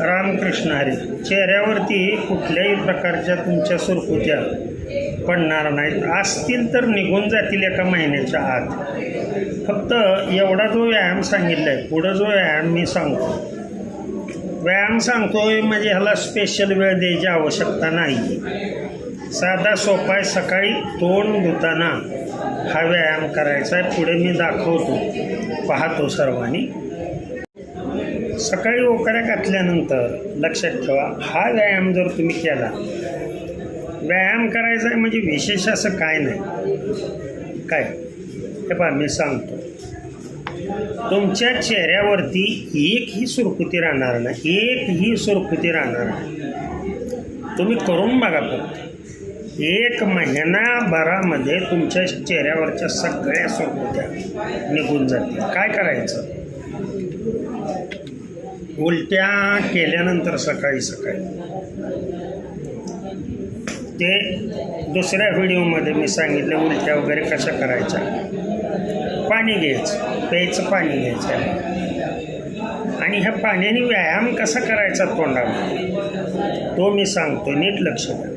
रामकृष्ण हरी चेहऱ्यावरती कुठल्याही प्रकारच्या तुमच्या सुरकुत्या पडणार नाहीत. असतील तर निघून जातील एका महिन्याच्या आत. फक्त एवढा जो व्यायाम सांगितला आहे पुढं जो व्यायाम मी सांगतो. व्यायाम सांगतोय म्हणजे ह्याला स्पेशल वेळ द्यायची आवश्यकता नाही. साधा सोपा आहे सकाळी तोंड धुताना हा व्यायाम करायचा आहे. पुढे मी दाखवतो. पाहतो सर्वांनी. सकाळी ओकऱ्या घातल्यानंतर लक्षात ठेवा हा व्यायाम जर तुम्ही केला व्यायाम करायचा आहे म्हणजे विशेष असं काय नाही. काय? हे पहा मी सांगतो. तुमच्या चेहऱ्यावरती एक ही सुरकुती राहणार नाही एक ही सुरकुती राहणार नाही तुम्ही करून बघा फक्त. एक महिनाभरामध्ये तुमच्या चेहऱ्यावरच्या सगळ्या सुरकुत्या निघून जातील. काय करायचं? उलट्या केल्यानंतर सकाळी सकाळी. ते दुसऱ्या व्हिडिओमध्ये मी सांगितलं उलट्या वगैरे कशा करायच्या? पाणी घ्यायचं प्यायचं पाणी घ्यायचं आणि ह्या पाण्याने व्यायाम कसा करायचा तोंडामध्ये तो मी सांगतो नीट लक्ष द्या.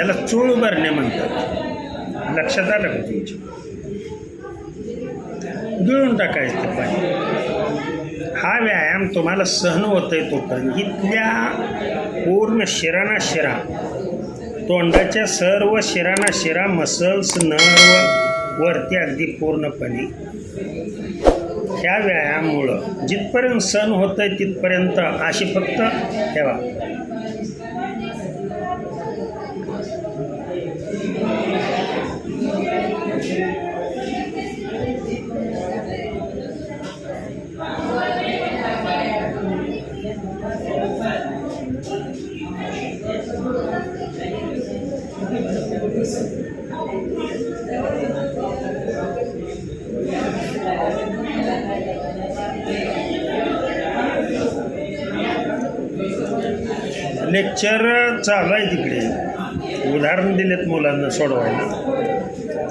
त्याला चूळ भरणे म्हणतात. लक्षात आलं का तुमच्या? गिळून टाकायचं ते पाणी. हा व्यायाम तुम्हाला सहन होत आहे तोपर्यंत. इथल्या पूर्ण शिराना शिरा तोंडाच्या सर्व शिराना शिरा मसल्स नर्व वरती अगदी पूर्णपणे. ह्या व्यायामामुळं जिथपर्यंत सण आहे तिथपर्यंत अशी फक्त ठेवा. लेक्चर चालू आहे तिकडे. उदाहरण दिलेत मुलांना सोडवायला.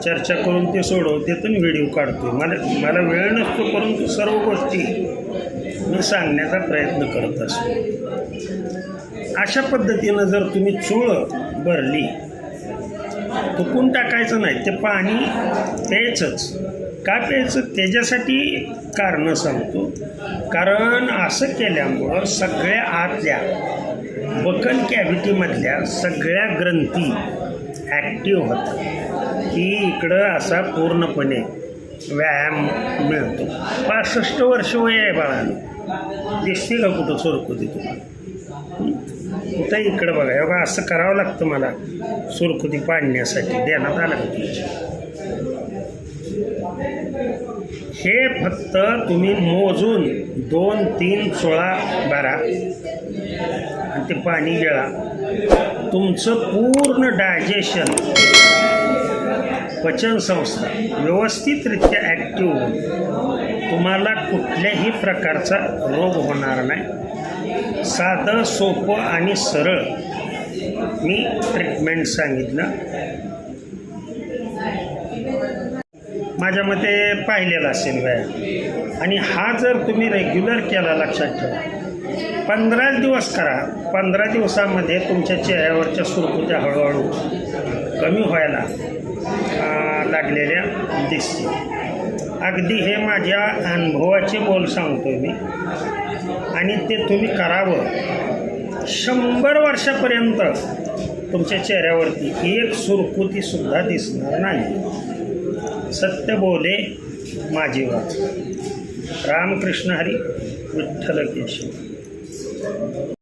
चर्चा करून ते सोडवते व्हिडिओ काढतो मला मला वेळ नसतो परंतु सर्व गोष्टी मी सांगण्याचा प्रयत्न करत असतो. अशा पद्धतीनं जर तुम्ही चूळ भरली तुकून टाकायचं नाही? ते पाणी प्यायचंच. का प्यायचं? त्याच्यासाठी कारणं सांगतो. कारण असं केल्यामुळं सगळ्या आतल्या बकन कॅव्हिटीमधल्या सगळ्या ग्रंथी ॲक्टिव्ह होतात. की इकडं असा पूर्णपणे व्यायाम मिळतो. पासष्ट वर्ष वय आहे बाळानं दिसते का कुठं सुरकुती तुम्हाला? कुठं इकडं बघा. एवढं असं करावं लागतं मला सुरकुती पाडण्यासाठी. देण्यात आलं का तुमच्या? हे फक्त तुम्ही मोजून दोन तीन सोळा बारा आणि ते पाणी गिळा. तुमचं पूर्ण डायजेशन पचनसंस्था व्यवस्थितरित्या ॲक्टिव्ह होऊन तुम्हाला कुठल्याही प्रकारचा रोग होणार नाही. साधं सोपं आणि सरळ मी ट्रीटमेंट सांगितलं. माझ्या मते पाहिलेला असेल व्यायाम. आणि हा जर तुम्ही रेग्युलर केला लक्षात ठेवा. पंधरा दिवस करा. पंधरा दिवसामध्ये तुमच्या चेहऱ्यावरच्या सुरकुत्या हळूहळू कमी व्हायला लागलेल्या दिसतील. अगदी हे माझ्या अनुभवाचे बोल सांगतो मी. आणि ते तुम्ही करावं. शंभर वर्षापर्यंत तुमच्या चेहऱ्यावरती एक सुरकुतीसुद्धा दिसणार नाही. सत्य बोले माझी वाच. रामकृष्ण हरी विठ्ठल केशव